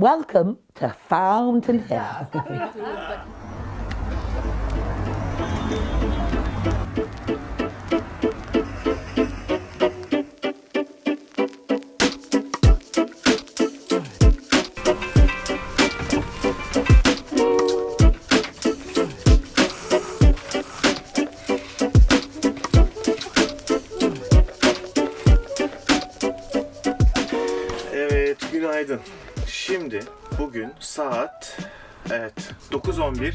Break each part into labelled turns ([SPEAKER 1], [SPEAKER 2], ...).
[SPEAKER 1] Welcome to Fountain Hill.
[SPEAKER 2] saat evet 9.11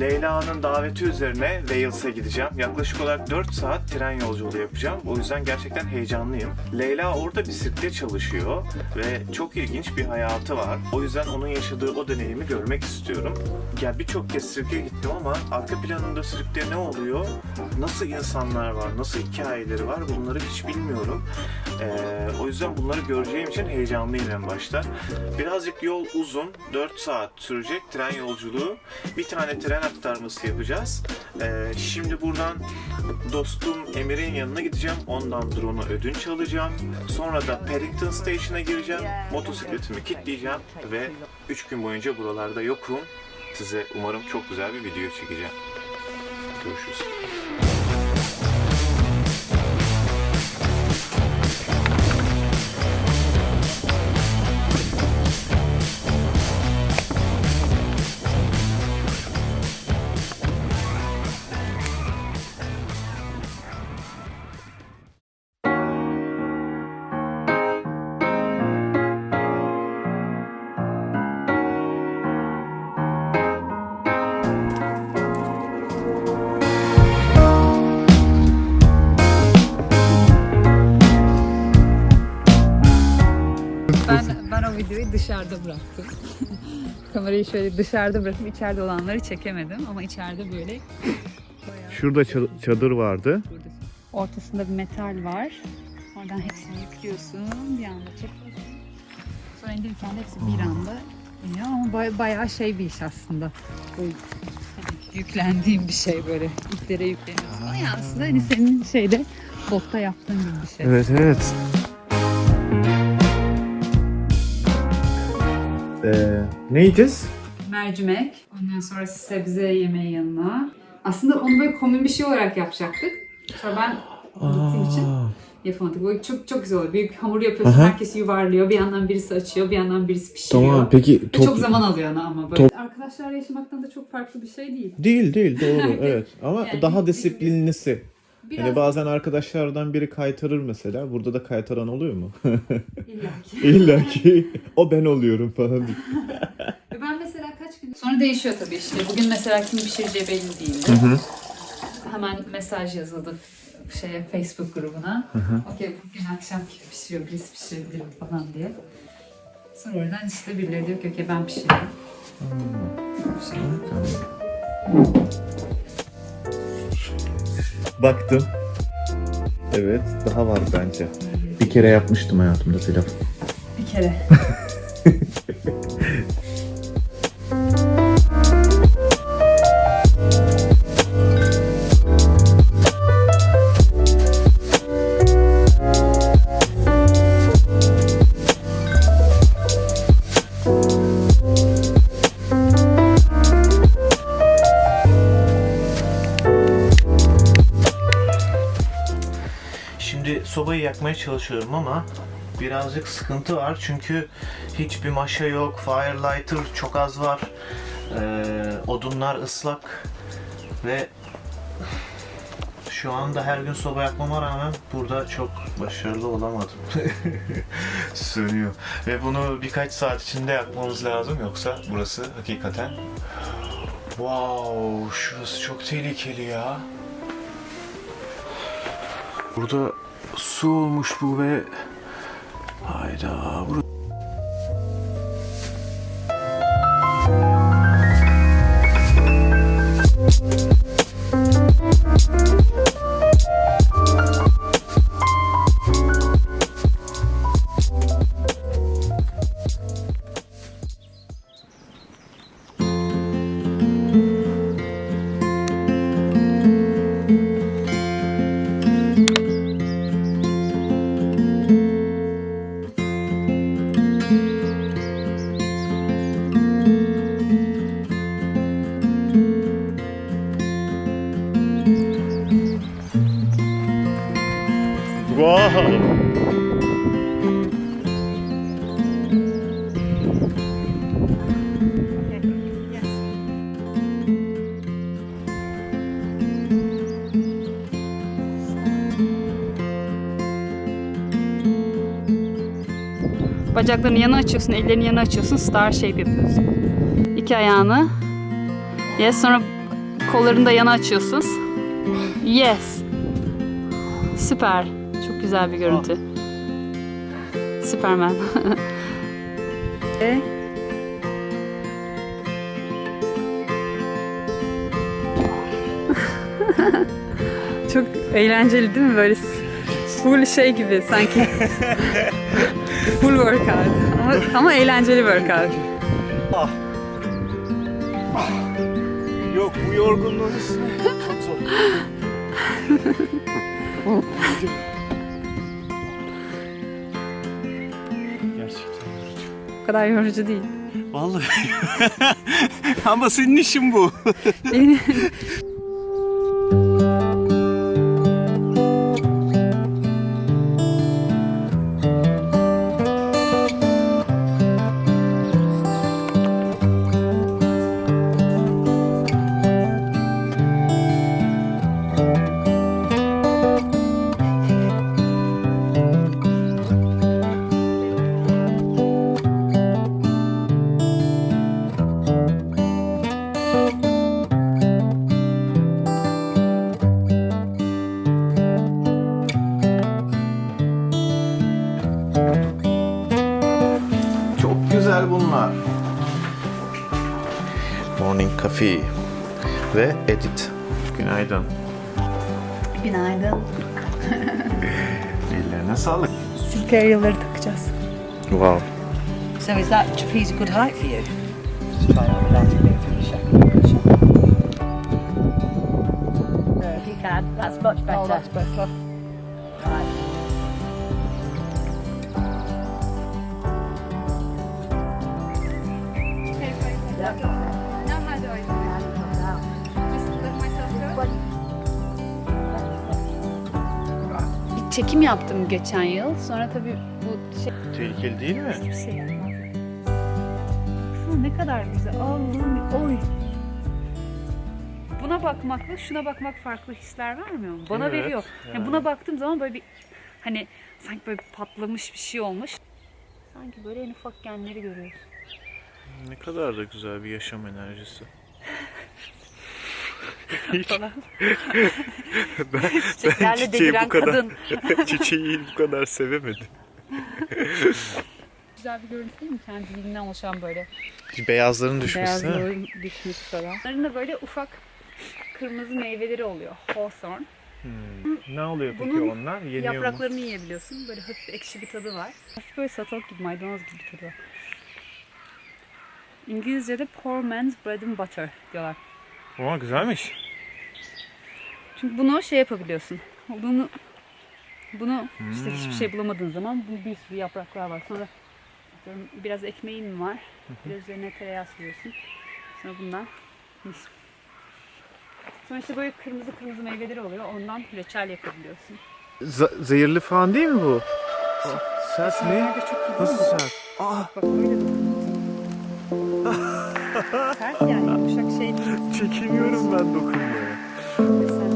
[SPEAKER 2] Leyla'nın daveti üzerine Wales'a gideceğim. Yaklaşık olarak 4 saat tren yolculuğu yapacağım. O yüzden gerçekten heyecanlıyım. Leyla orada bir sirkte çalışıyor ve çok ilginç bir hayatı var. O yüzden onun yaşadığı o deneyimi görmek istiyorum. Ya birçok kez sirke gittim ama arka planında sirkte ne oluyor? Nasıl insanlar var? Nasıl hikayeleri var? Bunları hiç bilmiyorum. Ee, o yüzden bunları göreceğim için heyecanlıyım en başta. Birazcık yol uzun, 4 saat sürecek tren yolculuğu. Bir tane tren aktarması yapacağız. Ee, şimdi buradan dostum Emir'in yanına gideceğim. Ondan drone'u ödünç alacağım. Sonra da Paddington Station'a gireceğim. Motosikletimi kilitleyeceğim ve 3 gün boyunca buralarda yokum. Size umarım çok güzel bir video çekeceğim. Görüşürüz.
[SPEAKER 3] Dışarıda bıraktım. Kamerayı şöyle dışarıda bıraktım. İçeride olanları çekemedim ama içeride böyle
[SPEAKER 2] Şurada çadır vardı.
[SPEAKER 3] Ortasında bir metal var. Oradan hepsini yüklüyorsun. Bir anda çekiyorsun. Sonra indirirken de hepsi bir anda iniyor ama bay- bayağı şey bir iş aslında. Böyle hani yüklendiğim bir şey böyle. İplere yükleniyorsun. Ama yani aslında hani senin şeyde botta yaptığın gibi bir şey.
[SPEAKER 2] Evet evet. Ne yiyeceğiz?
[SPEAKER 3] mercimek. Ondan sonra sebze yemeği yanına. Aslında onu böyle komün bir şey olarak yapacaktık. Sonra ben gittiğim için yapamadık. Böyle çok çok güzel oluyor. Büyük hamur yapıyorsun,
[SPEAKER 2] Aha.
[SPEAKER 3] herkes yuvarlıyor. Bir yandan birisi açıyor, bir yandan birisi pişiriyor.
[SPEAKER 2] Tamam peki
[SPEAKER 3] Ve
[SPEAKER 2] top...
[SPEAKER 3] Çok zaman alıyor ama böyle. Arkadaşlarla yaşamaktan da çok farklı bir şey değil.
[SPEAKER 2] Değil değil doğru evet ama
[SPEAKER 3] Yani
[SPEAKER 2] daha
[SPEAKER 3] bir-
[SPEAKER 2] disiplinlisi.
[SPEAKER 3] Biraz
[SPEAKER 2] Hani bazen arkadaşlardan biri kaytarır mesela. Burada da kaytaran oluyor mu?
[SPEAKER 3] illaki.
[SPEAKER 2] İlla ki o ben oluyorum falan.
[SPEAKER 3] Ve ben mesela kaç gün... Sonra değişiyor tabii işte. Bugün mesela kim pişireceği belli değildi. Hemen mesaj yazıldı şeye Facebook grubuna. Okey bugün akşam kim pişiriyor, birisi pişirebilir mi falan diye. Sonra oradan işte birileri diyor ki okey ben pişireyim.
[SPEAKER 2] Baktım. Evet daha var bence. Bir kere yapmıştım hayatımda pilav.
[SPEAKER 3] Bir kere.
[SPEAKER 2] sobayı yakmaya çalışıyorum ama birazcık sıkıntı var çünkü hiçbir maşa yok, firelighter çok az var, Ee, odunlar ıslak ve şu anda her gün soba yakmama rağmen burada çok başarılı olamadım. Sönüyor. Ve bunu birkaç saat içinde yakmamız lazım yoksa burası hakikaten Wow, şurası çok tehlikeli ya. Burada su olmuş bu ve hayda bur-
[SPEAKER 3] Bacaklarını yana açıyorsun, ellerini yana açıyorsun, star shape yapıyorsun. İki ayağını. Yes, sonra kollarını da yana açıyorsun. Yes. Süper. Çok güzel bir görüntü. Süpermen. Ve- Çok eğlenceli değil mi? Böyle full şey gibi sanki. full workout. Ama, ama eğlenceli workout.
[SPEAKER 2] Yok bu yorgunluğun üstüne çok zor. Gerçekten yorucu.
[SPEAKER 3] O kadar yorucu değil.
[SPEAKER 2] Vallahi. Ama senin işin bu. Çok güzel bunlar. Morning Coffee ve Edit. Günaydın.
[SPEAKER 3] Günaydın.
[SPEAKER 2] Ellerine sağlık.
[SPEAKER 3] Sirke ayaları takacağız.
[SPEAKER 2] Wow.
[SPEAKER 1] So is that trapeze a good height for you? Just try a bit for the second. No, if you can, that's much better.
[SPEAKER 3] Oh, that's better. Çekim yaptım geçen yıl. Sonra tabii bu şey
[SPEAKER 2] Tehlikeli değil mi?
[SPEAKER 3] hiçbir şey. Baksana ne kadar güzel. Allah'ım oy. Buna bakmakla şuna bakmak farklı hisler vermiyor mu? Bana
[SPEAKER 2] Evet,
[SPEAKER 3] veriyor. Yani buna baktığım zaman böyle bir hani sanki böyle patlamış bir şey olmuş. Sanki böyle en ufak genleri görüyoruz.
[SPEAKER 2] Ne kadar da güzel bir yaşam enerjisi.
[SPEAKER 3] Falan.
[SPEAKER 2] ben,
[SPEAKER 3] Çiçeklerle
[SPEAKER 2] çiçeği
[SPEAKER 3] deliren
[SPEAKER 2] bu kadar-
[SPEAKER 3] kadın.
[SPEAKER 2] Çiçeği bu kadar sevemedim.
[SPEAKER 3] Güzel bir görüntü değil mi? Kendiliğinden oluşan böyle
[SPEAKER 2] Beyazların düşmesi değil mi?
[SPEAKER 3] beyazlığın düşmüş falan. Bunların da böyle ufak kırmızı meyveleri oluyor. Hawthorn.
[SPEAKER 2] Ne oluyor peki
[SPEAKER 3] Bunun
[SPEAKER 2] onlar? Yeniyor mu?
[SPEAKER 3] Yapraklarını yiyebiliyorsun. Böyle hafif ekşi bir tadı var. Hafif böyle salatalık gibi, maydanoz gibi bir tadı var. İngilizce'de poor man's bread and butter diyorlar.
[SPEAKER 2] Ama güzelmiş.
[SPEAKER 3] Çünkü bunu şey yapabiliyorsun. Bunu bunu işte
[SPEAKER 2] Hmm.
[SPEAKER 3] hiçbir şey bulamadığın zaman bu bir sürü yapraklar var. Sonra atıyorum biraz ekmeğin var. Biraz üzerine tereyağı sürüyorsun. Sonra bundan mis. Sonra işte böyle kırmızı kırmızı meyveleri oluyor. Ondan reçel yapabiliyorsun.
[SPEAKER 2] Z- zehirli falan değil mi bu? Sert ne?
[SPEAKER 3] Çok mi?
[SPEAKER 2] Nasıl sert? Aa,
[SPEAKER 3] Bak böyle Sert yani yumuşak şey.
[SPEAKER 2] Çekiniyorum ben dokunmaya.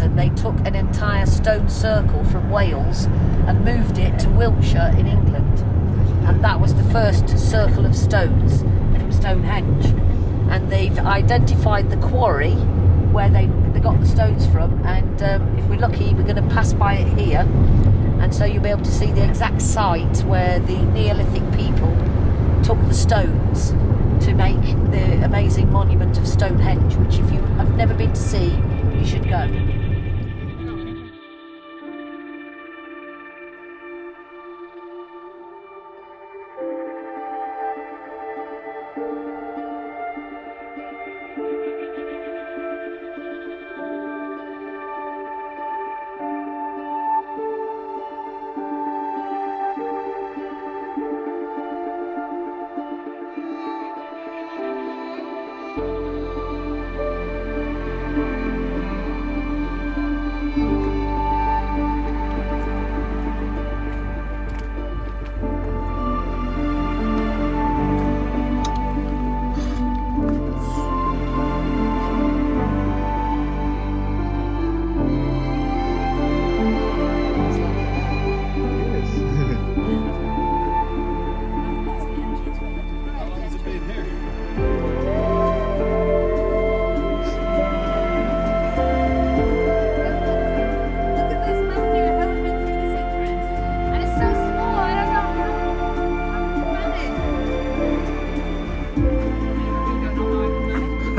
[SPEAKER 3] they
[SPEAKER 2] took an entire stone circle from Wales
[SPEAKER 1] and moved it to Wiltshire in England. And that was the first circle of stones from Stonehenge. And they've identified the quarry where they, they got the stones from. And um, if we're lucky, we're going to pass by it here. And so you'll be able to see the exact site where the Neolithic people took the stones to make the amazing monument of Stonehenge, which if you have never been to see, you should go.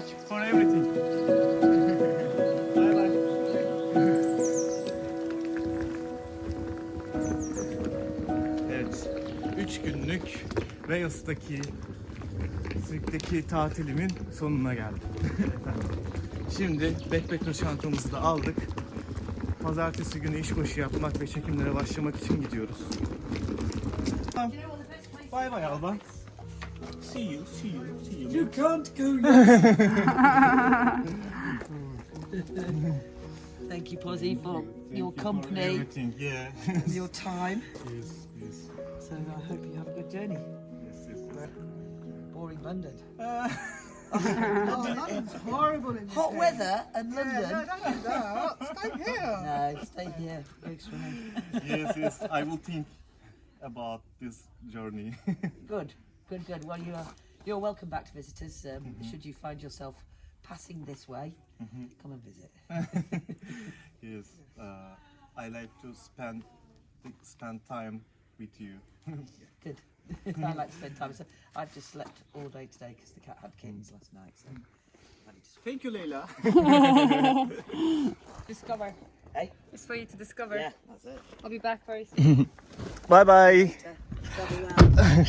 [SPEAKER 4] much for everything. Evet, 3 günlük Wales'taki Sirk'teki tatilimin sonuna geldim. Şimdi backpacker çantamızı da aldık. Pazartesi günü işbaşı yapmak ve çekimlere başlamak için gidiyoruz. Tamam. Bye bye Alba. See you, see you, see you.
[SPEAKER 5] You can't go yet.
[SPEAKER 1] Thank you, Posy, for
[SPEAKER 2] Thank
[SPEAKER 1] your
[SPEAKER 2] you for
[SPEAKER 1] company,
[SPEAKER 2] everything. Yeah.
[SPEAKER 1] your time.
[SPEAKER 2] yes, yes,
[SPEAKER 1] So I hope you have a good journey.
[SPEAKER 2] yes, yes.
[SPEAKER 1] Boring London.
[SPEAKER 4] Oh, London's horrible in this
[SPEAKER 1] Hot
[SPEAKER 4] day.
[SPEAKER 1] weather and
[SPEAKER 4] Yeah,
[SPEAKER 1] London.
[SPEAKER 4] no, don't do that. Stay here.
[SPEAKER 1] No, stay here. Go swimming.
[SPEAKER 2] yes, yes. I will think about this journey.
[SPEAKER 1] Good, good, good. Well, you are you're welcome back to visitors. Um, Should you find yourself passing this way, come and visit.
[SPEAKER 2] yes. Uh, I like to spend spend time with you.
[SPEAKER 1] Good. I like to spend time. So I've just slept all day today because the cat had kittens last night. So I need to swim.
[SPEAKER 4] Thank you, Leila.
[SPEAKER 3] Discover.
[SPEAKER 1] Hey,
[SPEAKER 3] It's for you to discover.
[SPEAKER 1] yeah, that's it.
[SPEAKER 3] I'll be back very soon.
[SPEAKER 2] Bye bye.
[SPEAKER 1] Travel well.